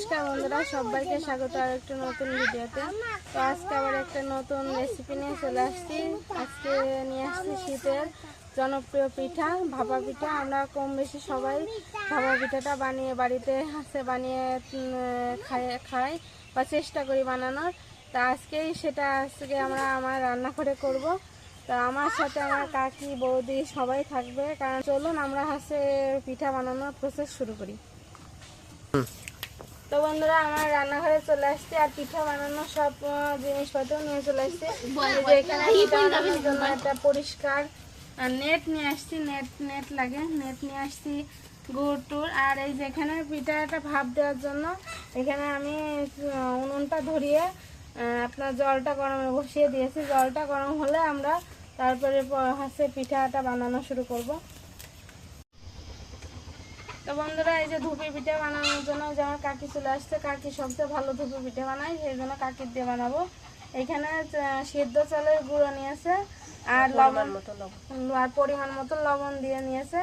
নমস্কার বন্ধুরা, সবাইকে স্বাগত আর একটা নতুন ভিডিওতে। তো আজকে আবার একটা নতুন রেসিপি নিয়ে চলে আসছি। আজকে নিয়ে আসছি শীতের জনপ্রিয় পিঠা, ভাপা পিঠা। আমরা কম বেশি সবাই ভাপা পিঠাটা বানিয়ে বাড়িতে হাসে বানিয়ে খাই খাই বা চেষ্টা করি বানানোর। তা আজকেই সেটা আজকে আমরা আমার রান্না করে করব। তা আমার সাথে আমার কাকি, বৌদি সবাই থাকবে। কারণ চলুন আমরা হাসে পিঠা বানানোর প্রসেস শুরু করি। তো বন্ধুরা আমার রান্নাঘরে চলে আসছে আর পিঠা বানানোর সব জিনিসপত্র নিয়ে চলে আসছে। এখানে একটা পরিষ্কার নেট নিয়ে আসছি নেট নেট লাগে নেট নিয়ে আসছি গুড় টুর আর এই যে এখানে পিঠাটা ভাপ দেওয়ার জন্য এখানে আমি উনুনটা ধরিয়ে আপনার জলটা গরমে বসিয়ে দিয়েছি। জলটা গরম হলে আমরা তারপরে হচ্ছে পিঠাটা বানানো শুরু করব। তো বন্ধুরা এই যে ধুপি পিঠা বানানোর জন্য যে আমার কাকি চলে আসছে কাকি সবচেয়ে ভালো ধুপি পিঠা বানায় সেই জন্য কাকির দিয়ে বানাবো। এখানে সিদ্ধ চালের গুঁড়ো নিয়েছে আর লবণ আর পরিমাণ মতো লবণ দিয়ে নিয়েছে।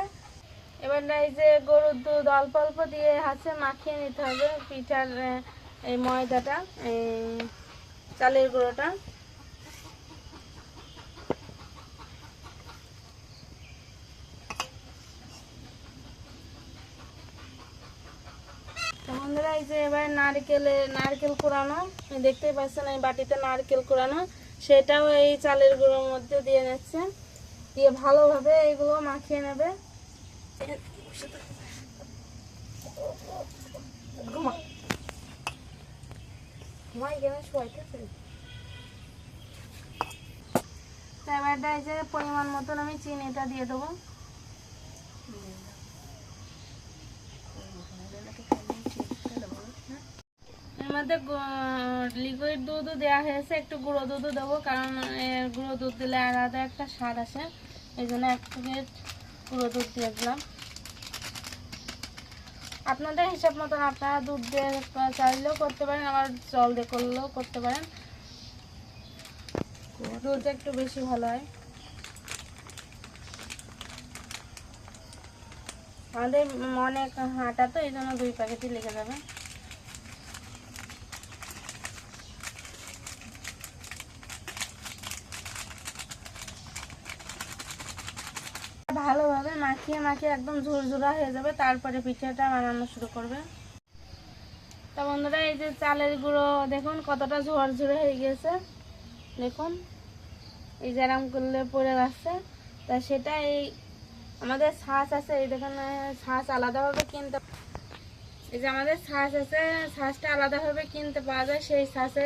এবার এই যে গরুর দুধ অল্প অল্প দিয়ে হাতে মাখিয়ে নিতে হবে পিঠার এই ময়দাটা এই চালের গুঁড়োটা। বন্ধুরা, এই যে এবার নারকেলে, নারকেল কোরানো দেখতেই পাচ্ছেন এই বাটিতে নারকেল কোরানো সেটাও এই চালের গুঁড়োর মধ্যে দিয়ে নিচ্ছে। দিয়ে ভালোভাবে এইগুলো মাখিয়ে নেবে। এবার যে পরিমাণ মতন আমি চিনিটা দিয়ে দেবো। মধ্যে লিকুইড দুধও দেওয়া হয়েছে, একটু গুঁড়ো দুধও দেবো, কারণ গুঁড়ো দুধ দিলে আলাদা একটা স্বাদ আসে। এই জন্য এক প্যাকেট গুঁড়ো দুধ দিয়ে দিলাম। আপনাদের হিসাব মতন আপনারা দুধ দিয়ে চাইলেও করতে পারেন, আবার জল দিয়ে করলেও করতে পারেন। দুধ একটু বেশি ভালো হয়। আমাদের অনেক হাঁটা তো, এই জন্য দুই প্যাকেটই লেগে যাবে। ভালোভাবে মাখিয়ে মাখিয়ে একদম ঝুরঝুরা হয়ে যাবে, তারপরে পিঠাটা বানানো শুরু করবে। তা বন্ধুরা, এই যে চালের গুঁড়ো, দেখুন কতটা ঝোর ঝুরে হয়ে গেছে দেখুন, এই যেরাম করলে পড়ে যাচ্ছে। তা সেটা এই আমাদের ছাঁচ আছে, এই দেখুন ছাঁচ আলাদাভাবে কিনতে এই যে আমাদের ছাঁচ আছে, ছাঁচটা আলাদাভাবে কিনতে পাওয়া যায়, সেই ছাঁচে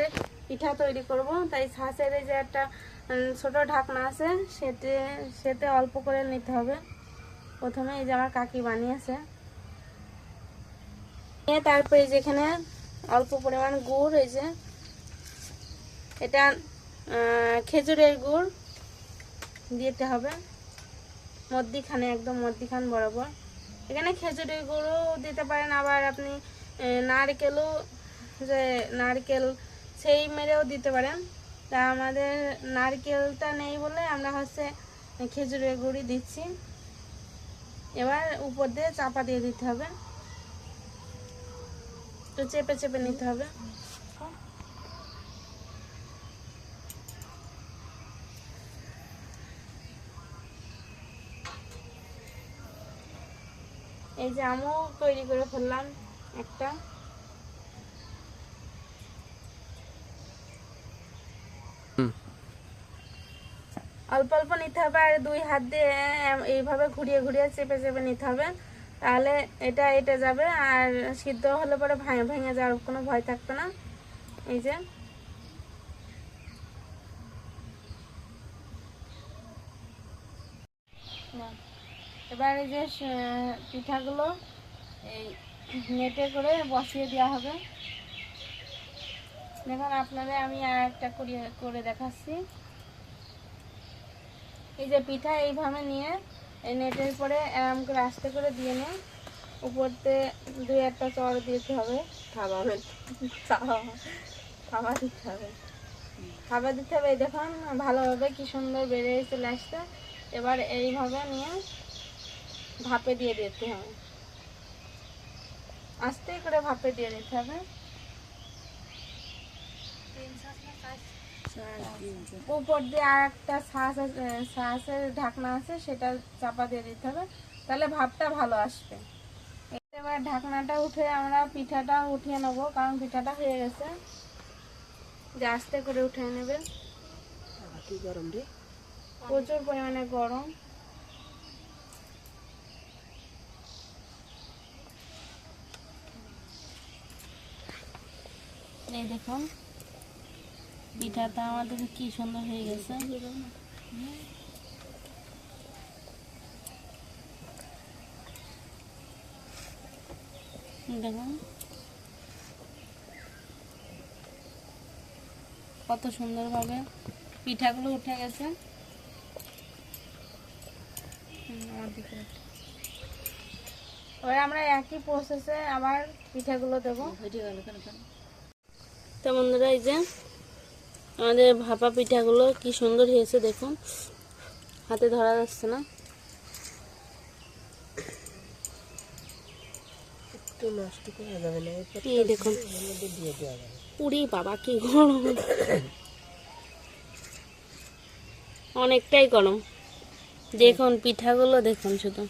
পিঠা তৈরি করব। তাই ছাঁচের যে একটা ছোট ঢাকনা আছে সেতে সেতে অল্প করে নিতে হবে। প্রথমে এই যে আমার কাকি বানিয়েছে। নিয়ে তারপরে যেখানে অল্প পরিমাণ গুড়, এই যে এটা খেজুরের গুড় দিতে হবে। মধ্যিখানে, একদম মধ্যিখান বরাবর। এখানে খেজুরের গুঁড়ো দিতে পারেন, আবার আপনি নারকেলও, যে নারকেল সেই মেরেও দিতে পারেন। তা আমাদের নারকেলটা নেই বলে আমরা হচ্ছে খেজুরের গুঁড়ি দিচ্ছি। এবার উপর দিয়ে চাপা দিয়ে দিতে হবে। তো চেপে চেপে নিতে হবে। এই যে আমও তৈরি করে ফেললাম একটা। অল্প অল্প নিতে হবে আর দুই হাত দিয়ে এইভাবে ঘুরিয়ে ঘুরিয়ে চেপে চেপে নিতে হবে। তাহলে এটা এটা যাবে আর সিদ্ধ হলে পরে ভেঙে ভেঙে যাওয়ার কোনো ভয় থাকবে না। এই যে। এবার এই যে পিঠাগুলো এই নেটে করে বসিয়ে দেওয়া হবে। দেখুন, আপনাদের আমি আর একটা করে দেখাচ্ছি। এই যে পিঠা এইভাবে নিয়ে এই নেটের পরে এরম করে আস্তে করে দিয়ে নিয়ে উপরতে দুই একটা চড় দিতে হবে। খাবার। খাবার দিতে হবে। খাবার দিতে হবে এই দেখুন ভালোভাবে কি সুন্দর বেড়ে চলে আসছে। এবার এইভাবে নিয়ে ভাপে দিয়ে দিতে হবে। আস্তে করে ভাপে দিয়ে দিতে হবে। উপর দিয়ে আর একটা শ্বাসের ঢাকনা আছে সেটা চাপা দিয়ে দিতে হবে তাহলে ভাবটা ভালো আসবে। এবার ঢাকনাটা উঠে আমরা পিঠাটা উঠিয়ে নেব কারণ পিঠাটা হয়ে গেছে। যে আস্তে করে উঠে নেবে। গরম রে? প্রচুর পরিমাণে গরম। এই দেখুন পিঠাটা আমাদের কি সুন্দর হয়ে গেছে। দেখুন। কত সুন্দরভাবে পিঠাগুলো উঠে গেছে। আমরা একই প্রসেসে আবার পিঠাগুলো দেবো। তো বন্ধুরা এই যে আমাদের ভাপা পিঠাগুলো কি সুন্দর হয়েছে দেখুন। হাতে ধরা যাচ্ছে না। দেখুন। বাবা কি গরম। অনেকটাই গরম। দেখুন পিঠাগুলো দেখুন শুধু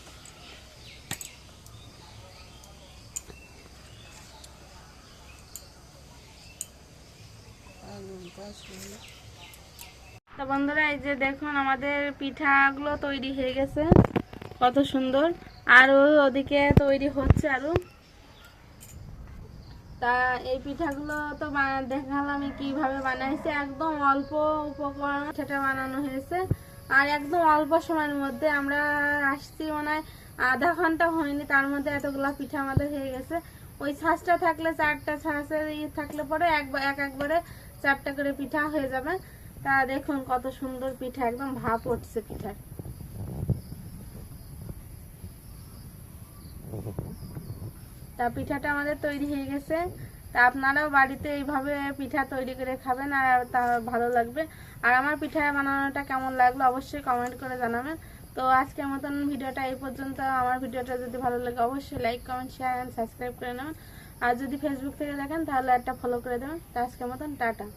তো বন্ধুরা এই যে দেখুন, আমাদের পিঠাগুলো তৈরি হয়ে গেছে। কত সুন্দর। আর ওদিকে তৈরি হচ্ছে আরও। তা এই পিঠাগুলো তো দেখালাম আমি কীভাবে বানাইছে। একদম অল্প উপকরণ সেটা বানানো হয়েছে। আর একদম অল্প সময়ের মধ্যে আমরা আসছি মনে হয়, আধা ঘণ্টা হয়নি, তার মধ্যে এতগুলা পিঠা আমাদের হয়ে গেছে। ওই ছাঁচটা থাকলে, চারটা ছাঁচের ইয়ে থাকলে পরে এক একবারে চারটা করে পিঠা হয়ে যাবে। তা দেখুন কত সুন্দর পিঠা, একদম ভাপ উঠছে পিঠার তা পিঠাটা আমাদের তৈরি হয়ে গেছে। তা আপনারাও বাড়িতে এইভাবে পিঠা তৈরি করে খাবেন আর তা ভালো লাগবে। আর আমার পিঠা বানানোটা কেমন লাগল অবশ্যই কমেন্ট করে জানাবেন। তো আজকের মতন ভিডিওটা এই পর্যন্ত। আমার ভিডিওটা যদি ভালো লাগে অবশ্যই like comment share and subscribe করে নেবেন। আর যদি ফেসবুক থেকে দেখেন তাহলে একটা ফলো করে দেবেন। তো আজকের মতন, টাটা।